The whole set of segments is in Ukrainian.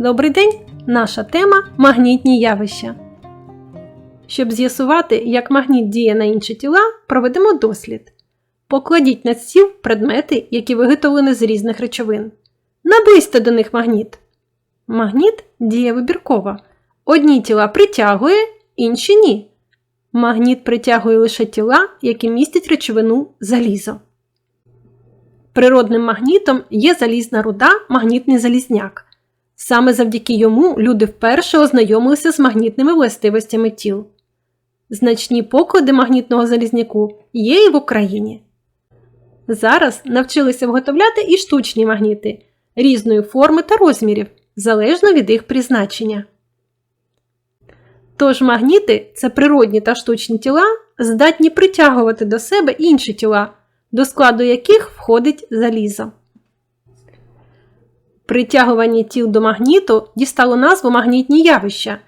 Добрий день! Наша тема магнітні явища. Щоб з'ясувати, як магніт діє на інші тіла, проведемо дослід. Покладіть на стіл предмети, які виготовлені з різних речовин. Наблизьте до них магніт. Магніт діє вибірково. Одні тіла притягує, інші ні. Магніт притягує лише тіла, які містять речовину залізо. Природним магнітом є залізна руда, магнітний залізняк. Саме завдяки йому люди вперше ознайомилися з магнітними властивостями тіл. Значні поклади магнітного залізняку є і в Україні. Зараз навчилися виготовляти і штучні магніти різної форми та розмірів, залежно від їх призначення. Тож магніти це природні та штучні тіла, здатні притягувати до себе інші тіла, до складу яких входить залізо. Притягування тіл до магніту дістало назву магнітні явища.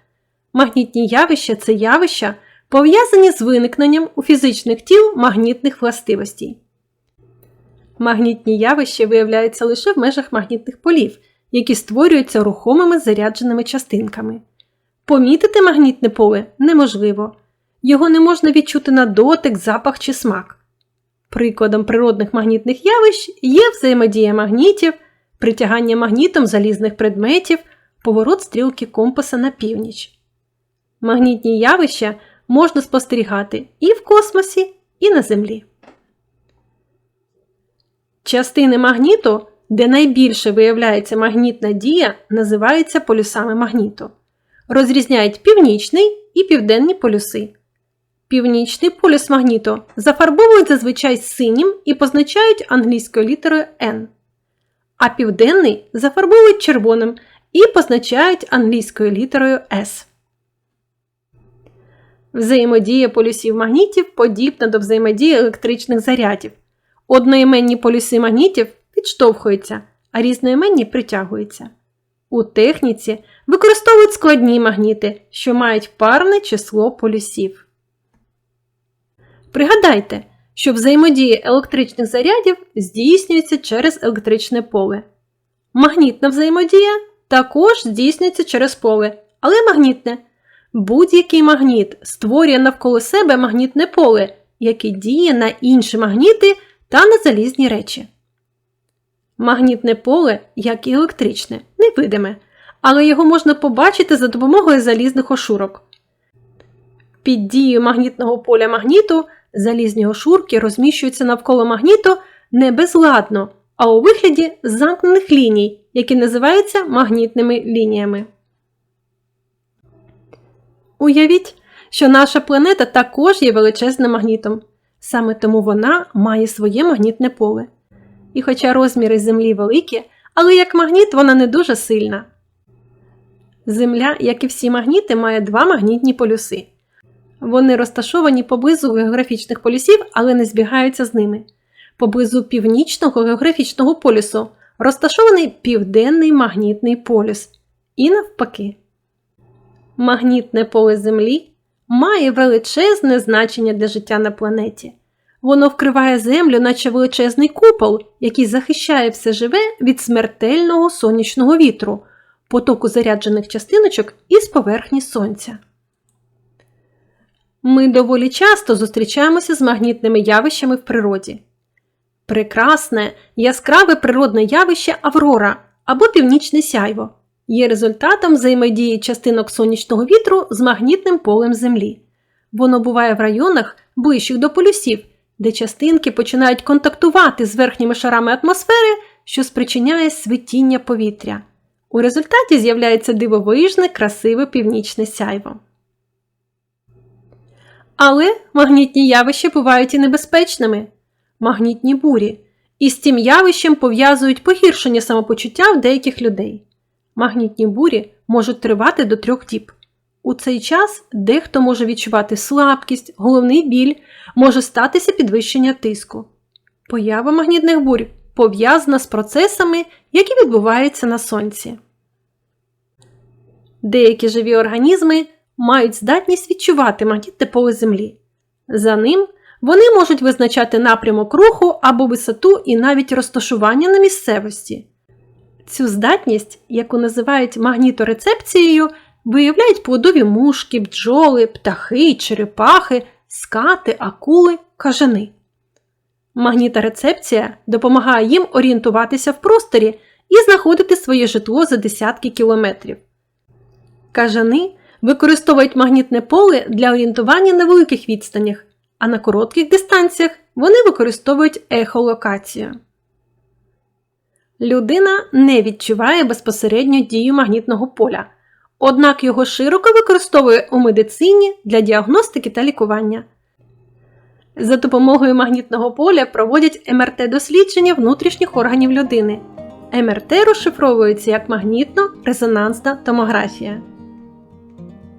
Магнітні явища це явища, пов'язані з виникненням у фізичних тіл магнітних властивостей. Магнітні явища виявляються лише в межах магнітних полів, які створюються рухомими зарядженими частинками. Помітити магнітне поле неможливо, його не можна відчути на дотик, запах чи смак. Прикладом природних магнітних явищ є взаємодія магнітів, притягання магнітом залізних предметів, поворот стрілки компаса на північ. Магнітні явища можна спостерігати і в космосі, і на Землі. Частини магніту, де найбільше виявляється магнітна дія, називаються полюсами магніту. Розрізняють північний і південні полюси. Північний полюс магніту зафарбовують зазвичай синім і позначають англійською літерою N, а південний зафарбовують червоним і позначають англійською літерою S. Взаємодія полюсів магнітів подібна до взаємодії електричних зарядів. Одноіменні полюси магнітів підштовхуються, а різноіменні притягуються. У техніці використовують складні магніти, що мають парне число полюсів. Пригадайте, що взаємодія електричних зарядів здійснюється через електричне поле. Магнітна взаємодія також здійснюється через поле, але магнітне. Будь-який магніт створює навколо себе магнітне поле, яке діє на інші магніти та на залізні речі. Магнітне поле, як і електричне, невидиме, але його можна побачити за допомогою залізних ошурок. Під дією магнітного поля магніту залізні ошурки розміщуються навколо магніту не безладно, а у вигляді замкнених ліній, які називаються магнітними лініями. Уявіть, що наша планета також є величезним магнітом. Саме тому вона має своє магнітне поле. І хоча розміри Землі великі, але як магніт вона не дуже сильна. Земля, як і всі магніти, має два магнітні полюси. Вони розташовані поблизу географічних полюсів, але не збігаються з ними. Поблизу північного географічного полюсу розташований південний магнітний полюс. І навпаки. Магнітне поле Землі має величезне значення для життя на планеті. Воно вкриває Землю, наче величезний купол, який захищає все живе від смертельного сонячного вітру, потоку заряджених частиночок із поверхні Сонця. Ми доволі часто зустрічаємося з магнітними явищами в природі. Прекрасне, яскраве природне явище Аврора або північне сяйво є результатом взаємодії частинок сонячного вітру з магнітним полем Землі. Воно буває в районах, ближчих до полюсів, де частинки починають контактувати з верхніми шарами атмосфери, що спричиняє світіння повітря. У результаті з'являється дивовижне, красиве північне сяйво. Але магнітні явища бувають і небезпечними. Магнітні бурі. І з цим явищем пов'язують погіршення самопочуття в деяких людей. Магнітні бурі можуть тривати до трьох діб. У цей час дехто може відчувати слабкість, головний біль, може статися підвищення тиску. Поява магнітних бурь пов'язана з процесами, які відбуваються на Сонці. Деякі живі організми мають здатність відчувати магнітне поле Землі. За ним вони можуть визначати напрямок руху або висоту і навіть розташування на місцевості. Цю здатність, яку називають магніторецепцією, виявляють плодові мушки, бджоли, птахи, черепахи, скати, акули, кажани. Магніторецепція допомагає їм орієнтуватися в просторі і знаходити своє житло за десятки кілометрів. Кажани використовують магнітне поле для орієнтування на великих відстанях, а на коротких дистанціях вони використовують ехолокацію. Людина не відчуває безпосередньо дію магнітного поля, однак його широко використовує у медицині для діагностики та лікування. За допомогою магнітного поля проводять МРТ-дослідження внутрішніх органів людини. МРТ розшифровується як магнітно-резонансна томографія.